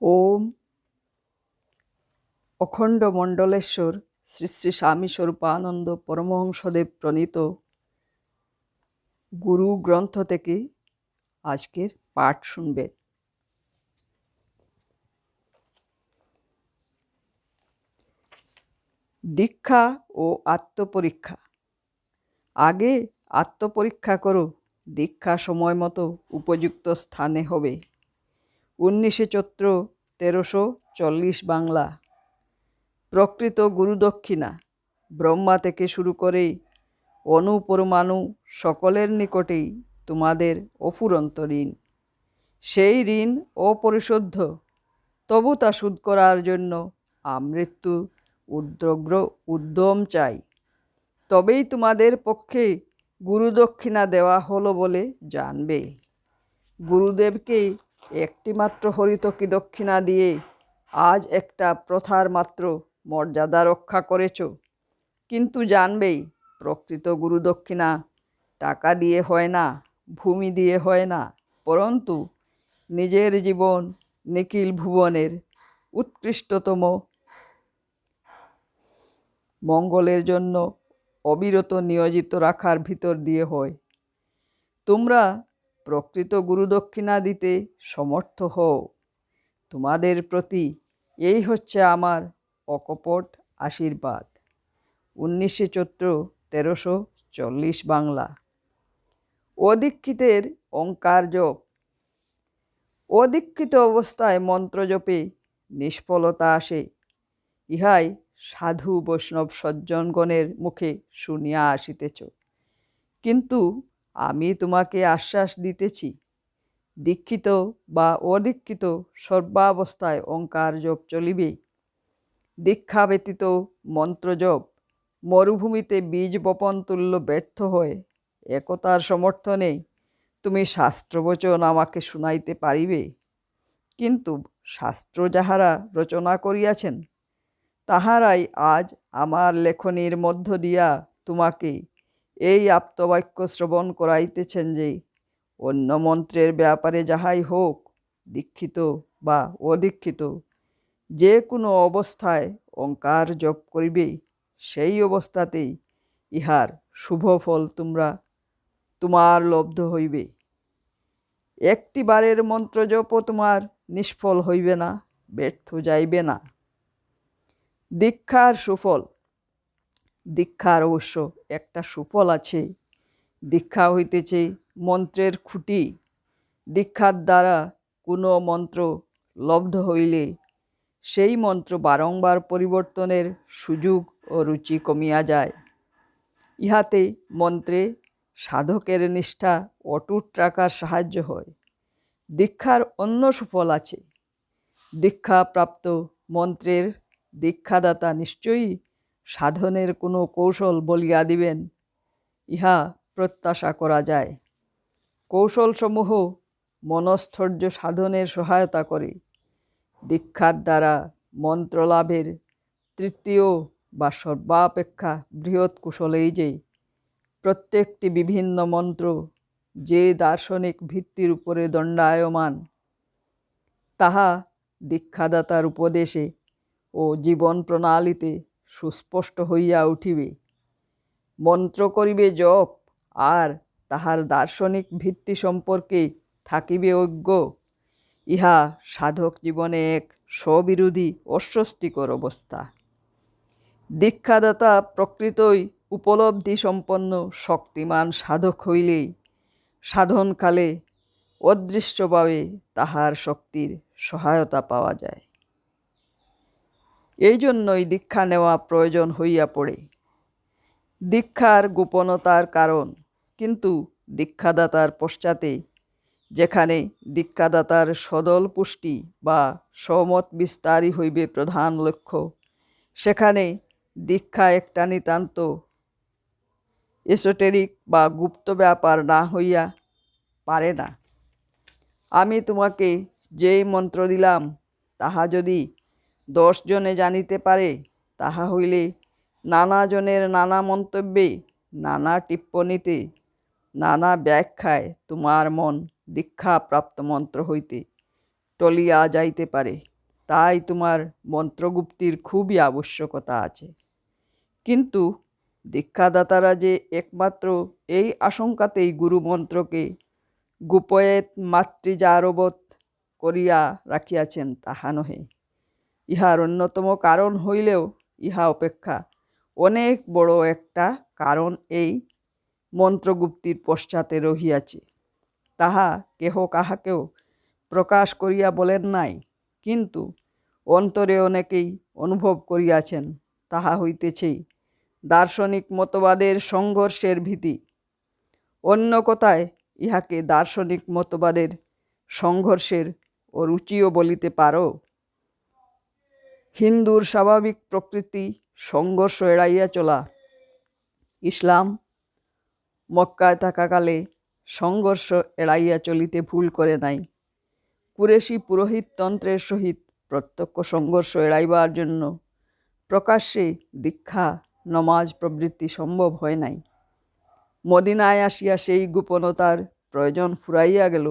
ওম অখণ্ড মণ্ডলেশ্বর শ্রী শ্রী স্বামী স্বরূপানন্দ পরমহংসদেব প্রণীত গুরু গ্রন্থ থেকে আজকের পাঠ শুনবে। দীক্ষা ও আত্মপরীক্ষা। আগে আত্মপরীক্ষা করো, দীক্ষা সময় মতো উপযুক্ত স্থানে হবে। উনিশে চৈত্র তেরোশো চল্লিশ বাংলা। প্রকৃত গুরুদক্ষিণা ব্রহ্মা থেকে শুরু করে অনুপরমাণু সকলের নিকটেই তোমাদের অফুরন্ত ঋণ। সেই ঋণ অপরিশোধ্য, তবু তা শোধ করার জন্য আমৃত্যু উদ্রগ্র উদ্যম চাই। তবেই তোমাদের পক্ষে গুরুদক্ষিণা দেওয়া হলো বলে জানবে। গুরুদেবকে একটিমাত্র হরিতকি দক্ষিণা দিয়ে আজ একটা প্রথার মাত্র মর্যাদা রক্ষা করেছ। কিন্তু জানবেই, প্রকৃত গুরুদক্ষিণা টাকা দিয়ে হয় না, ভূমি দিয়ে হয় না। পরন্তু, নিজের জীবন নিখিল ভুবনের উৎকৃষ্টতম মঙ্গলের জন্য অবিরত নিয়োজিত রাখার ভিতর দিয়ে হয়। তোমরা প্রকৃত গুরুদক্ষিণা দিতে সমর্থ হও। তোমাদের প্রতি এই হচ্ছে আমার অকপট আশীর্বাদ। উনিশে চৈত্র তেরোশো চল্লিশ বাংলা। অদীক্ষিতের অঙ্কার জপ। অদীক্ষিত অবস্থায় মন্ত্র জপে নিষ্ফলতা আসে। ইহাই সাধু বৈষ্ণব সজ্জনগণের মুখে শুনিয়া আসিতেছ। কিন্তু আমি তোমাকে আশ্বাস দিতেছি। দীক্ষিত বা অদীক্ষিত সর্বাবস্থায় অঙ্কার জপ চলিবে। দীক্ষা ব্যতীত মন্ত্র জপ, মরুভূমিতে বীজ বপন তুল্য ব্যর্থ হয়ে। একতার সমর্থনে তুমি শাস্ত্রবচন আমাকে শুনাইতে পারিবে। কিন্তু শাস্ত্র যাহারা রচনা করিয়াছেন, তাহারাই আজ আমার লেখনীর মধ্য দিয়া তোমাকে এই আপ্তবাক্য শ্রবণ করাইতেছেন যে অন্য মন্ত্রের ব্যাপারে যাহাই হোক, দীক্ষিত বা অদীক্ষিত যে কোনো অবস্থায় অঙ্কার জপ করিবে সেই অবস্থাতেই ইহার শুভ ফল তোমরা, তোমার লব্ধ হইবে। একটি বারের মন্ত্র জপও তোমার নিষ্ফল হইবে না, ব্যর্থ যাইবে না। দীক্ষার সুফল দীক্ষার অবশ্য একটা সুফল আছে দীক্ষা হইতেছে মন্ত্রের খুঁটি। দীক্ষার দ্বারা কোনো মন্ত্র লব্ধ হইলে সেই মন্ত্র বারংবার পরিবর্তনের সুযোগ ও রুচি কমিয়া যায়। ইহাতে মন্ত্রে সাধকের নিষ্ঠা অটুট রাখার সাহায্য হয়। দীক্ষার অন্য সুফল আছে। দীক্ষাপ্রাপ্ত মন্ত্রের দীক্ষাদাতা নিশ্চয়ই সাধনের কোনো কৌশল বলিয়া দিবেন? ইহা প্রত্যাশা করা যায়। কৌশলসমূহ মনস্থৈর্য সাধনের সহায়তা করে। দীক্ষার দ্বারা মন্ত্রলাভের তৃতীয় বা সর্বাপেক্ষা বৃহৎ কুশল এই যে, প্রত্যেকটি বিভিন্ন মন্ত্র যে দার্শনিক ভিত্তির উপরে দণ্ডায়মান, তাহা দীক্ষাদাতার উপদেশে ও জীবন প্রণালীতে সুস্পষ্ট হইয়া উঠিবে। মন্ত্র করিবে জপ, আর তাহার দার্শনিক ভিত্তি সম্পর্কে থাকিবে অজ্ঞ ইহা সাধক জীবনে এক স্ববিরোধী অস্বস্তিকর অবস্থা। দীক্ষাদাতা প্রকৃতই উপলব্ধি সম্পন্ন শক্তিমান সাধক হইলেই সাধনকালে অদৃশ্যভাবে তাহার শক্তির সহায়তা পাওয়া যায়। এই জন্যই দীক্ষা নেওয়া প্রয়োজন হইয়া পড়ে। দীক্ষার গোপনতার কারণ, কিন্তু দীক্ষাদাতার পশ্চাতে, যেখানে দীক্ষাদাতার সদল পুষ্টি বা সমত বিস্তারই হইবে প্রধান লক্ষ্য, সেখানে দীক্ষা একটা নিতান্ত এসোটেরিক বা গুপ্ত ব্যাপার না হইয়া পারে না। আমি তোমাকে যেই মন্ত্র দিলাম, তাহা যদি দশ জনে জানিতে পারে, তাহা হইলে নানা জনের নানা মন্তব্যে, নানা টিপ্পণীতে, নানা ব্যাখ্যায় তোমার মন দীক্ষা প্রাপ্ত মন্ত্র হইতে টলিয়া যাইতে পারে। তাই তোমার মন্ত্রগুপ্তির খুবই আবশ্যকতা আছে। কিন্তু দীক্ষাদাতারা যে একমাত্র এই আশঙ্কাতেই গুরুমন্ত্রকে গুপয়েত মাতৃজারবৎ করিয়া রাখিয়াছেন, তাহা নহে। ইহার অন্যতম কারণ হইলেও ইহা অপেক্ষা। অনেক বড় একটা কারণ এই মন্ত্রগুপ্তির পশ্চাতে রহিয়াছে। তাহা কেহ কাহাকেও প্রকাশ করিয়া বলেন নাই, কিন্তু অন্তরে অনেকেই অনুভব করিয়াছেন, তাহা হইতেছেই দার্শনিক মতবাদের সংঘর্ষের ভীতি। অন্য কথায়, ইহাকে দার্শনিক মতবাদের সংঘর্ষের ও রুচিও বলিতে পারো? হিন্দুর স্বাভাবিক প্রকৃতি সংঘর্ষ এড়াইয়া চলা। ইসলাম মক্কায় থাকাকালে সংঘর্ষ এড়াইয়া চলিতে ভুল করে নাই। কুরেশি পুরোহিততন্ত্রের সহিত প্রত্যক্ষ সংঘর্ষ এড়াইবার জন্য প্রকাশ্যে দীক্ষা, নমাজ প্রবৃত্তি সম্ভব হয় নাই। মদিনায় আসিয়া সেই গোপনতার প্রয়োজন ফুরাইয়া গেল।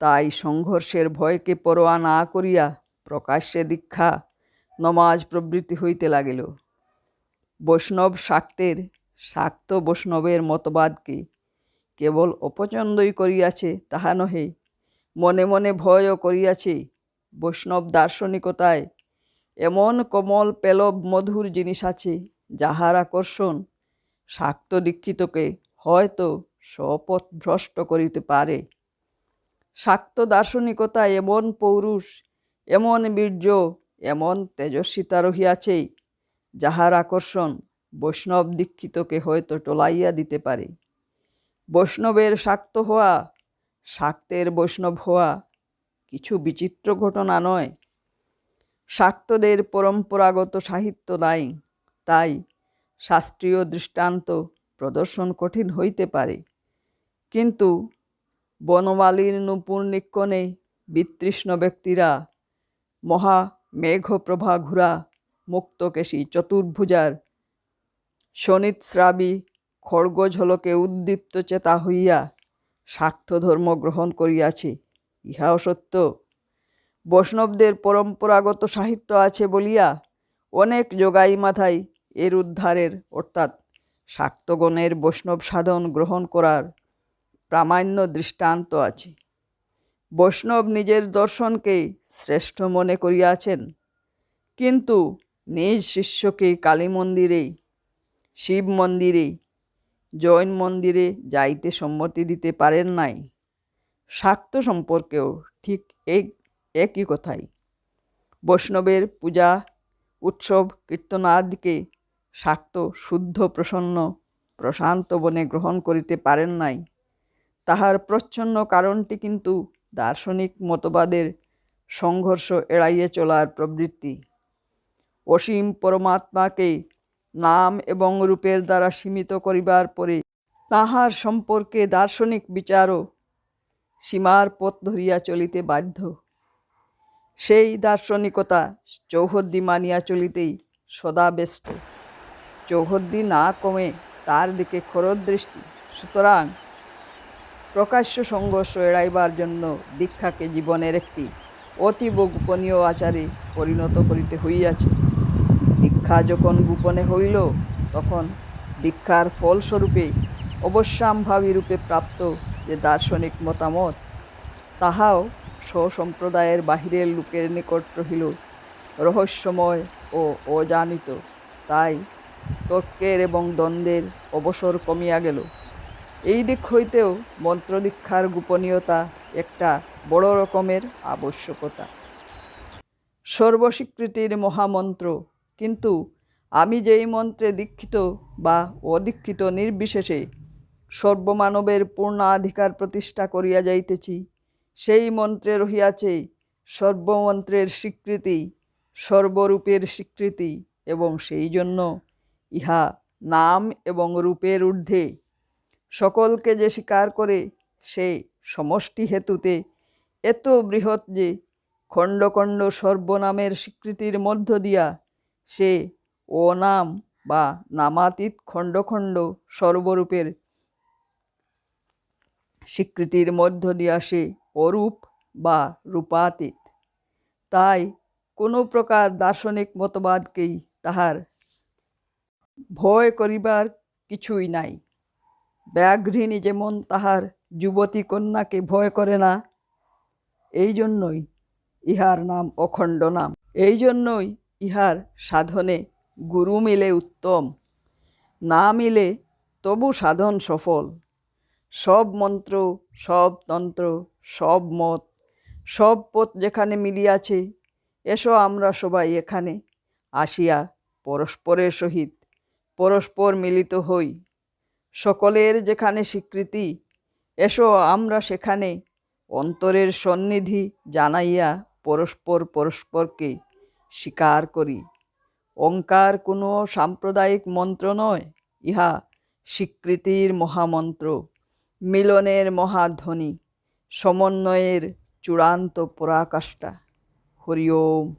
তাই সংঘর্ষের ভয়কে পরোয়া না করিয়া প্রকাশ্যে দীক্ষা নমাজ প্রবৃত্তি হইতে লাগিল। বৈষ্ণব শাক্তের, শাক্ত বৈষ্ণবের মতবাদকে কেবল অপছন্দই করিয়াছে তাহা নহে। মনে মনে ভয়ও করিয়াছে বৈষ্ণব দার্শনিকতায়। এমন কমল পেলব মধুর জিনিস আছে যাহার আকর্ষণ শাক্ত দীক্ষিতকে হয়তো শপথ ভ্রষ্ট করিতে পারে। শাক্ত দার্শনিকতা এমন পৌরুষ, এমন বীর্য এমন তেজস্বিতা রহিয়াছে যাহার আকর্ষণ বৈষ্ণব দীক্ষিতকে হয়তো টলাইয়া দিতে পারে। বৈষ্ণবের শাক্ত হওয়া, শাক্তের বৈষ্ণব হওয়া কিছু বিচিত্র ঘটনা নয়। শাক্তদের পরম্পরাগত সাহিত্য নাই, তাই শাস্ত্রীয় দৃষ্টান্ত প্রদর্শন কঠিন হইতে পারে। কিন্তু বনমালীর নূপুর নিক্ষণে বিতৃষ্ণ ব্যক্তিরা মহা মেঘপ্রভা ঘুরা মুক্তকেশী, চতুর্ভুজার শনিৎস্রাবী খড়গঝলকে উদ্দীপ্ত চেতা হইয়া ধর্ম গ্রহণ করিয়াছে। ইহাও সত্য। বৈষ্ণবদের পরম্পরাগত সাহিত্য আছে বলিয়া অনেক যোগাই মাথায় এর উদ্ধারের, অর্থাৎ শাক্তগণের বৈষ্ণব সাধন গ্রহণ করার প্রামাণ্য দৃষ্টান্ত আছে। বৈষ্ণব নিজের দর্শনকে শ্রেষ্ঠ মনে করিয়াছেন। কিন্তু নিজ শিষ্যকে কালী মন্দিরে, শিব মন্দিরে, জৈন মন্দিরে যাইতে সম্মতি দিতে পারেন নাই। শাক্ত সম্পর্কেও ঠিক এই একই কথাই। বৈষ্ণবের পূজা, উৎসব কীর্তনাদিকে শাক্ত শুদ্ধ, প্রসন্ন, প্রশান্ত বনে গ্রহণ করিতে পারেন নাই। তাহার প্রচ্ছন্ন কারণটি কিন্তু দার্শনিক মতবাদের সংঘর্ষ এড়াইয়ে চলার প্রবৃত্তি। অসীম পরমাত্মাকে নাম এবং রূপের দ্বারা সীমিত করিবার পরে তাহার সম্পর্কে দার্শনিক বিচারও সীমার পথ ধরিয়া চলিতে বাধ্য। সেই দার্শনিকতা চৌহদ্দি মানিয়া চলিতেই সদা ব্যস্ত। চৌহদ্দি না কমে তার দিকে খরদৃষ্টি সুতরাং প্রকাশ্য সংঘর্ষ এড়াইবার জন্য দীক্ষাকে জীবনের একটি অতীব গোপনীয় আচারে পরিণত করিতে হইয়াছে। দীক্ষা যখন গোপনে হইল, তখন দীক্ষার ফলস্বরূপে অবশ্যাম্ভাবী রূপে প্রাপ্ত যে দার্শনিক মতামত, তাহাও স্বসম্প্রদায়ের বাহিরের লোকের নিকট রহিল রহস্যময় ও অজানিত। তাই তর্কের এবং দ্বন্দ্বের অবসর কমিয়া গেল। এই দিক হইতেও মন্ত্রদীক্ষার গোপনীয়তা একটা বড় রকমের আবশ্যকতা। সর্বস্বীকৃতির মহামন্ত্র, কিন্তু আমি যেই মন্ত্রে দীক্ষিত বা অদীক্ষিত নির্বিশেষে সর্বমানবের পূর্ণাধিকার প্রতিষ্ঠা করিয়া যাইতেছি, সেই মন্ত্রে রহিয়াছে সর্বমন্ত্রের স্বীকৃতি, সর্বরূপের স্বীকৃতি এবং সেই জন্য ইহা নাম এবং রূপের ঊর্ধ্বে সকলকে যে স্বীকার করে সে সমষ্টি হেতুতে এত বৃহৎ যে খণ্ড খণ্ড সর্বনামের স্বীকৃতির মধ্য দিয়া সে ও নাম বা নামাতীত খণ্ড খণ্ড সর্বরূপের স্বীকৃতির মধ্য দিয়া সে অরূপ বা রূপাতীত। তাই কোনো প্রকার দার্শনিক মতবাদকেই তাহার ভয় করিবার কিছুই নাই। ব্যাঘ্রিনী যেমন তাহার যুবতী কন্যাকে ভয় করে না, এই জন্যই ইহার নাম অখণ্ড নাম। এই জন্যই ইহার সাধনে গুরু মিলে উত্তম, না মিলে তবু সাধন সফল। সব মন্ত্র, সব তন্ত্র, সব মত, সব পথ যেখানে মিলিয়াছে, এসো আমরা সবাই এখানে আসিয়া পরস্পরের সহিত পরস্পর মিলিত হই। সকলের যেখানে স্বীকৃতি, এসো আমরা সেখানে। অন্তরের সন্নিধি জানাইয়া পরস্পর পরস্পরকে স্বীকার করি। ওঙ্কার কোনো সাম্প্রদায়িক মন্ত্র নয়, ইহা স্বীকৃতির মহামন্ত্র। মিলনের মহাধ্বনি, সমন্বয়ের চূড়ান্ত পরাকাষ্ঠা। হরি ওম।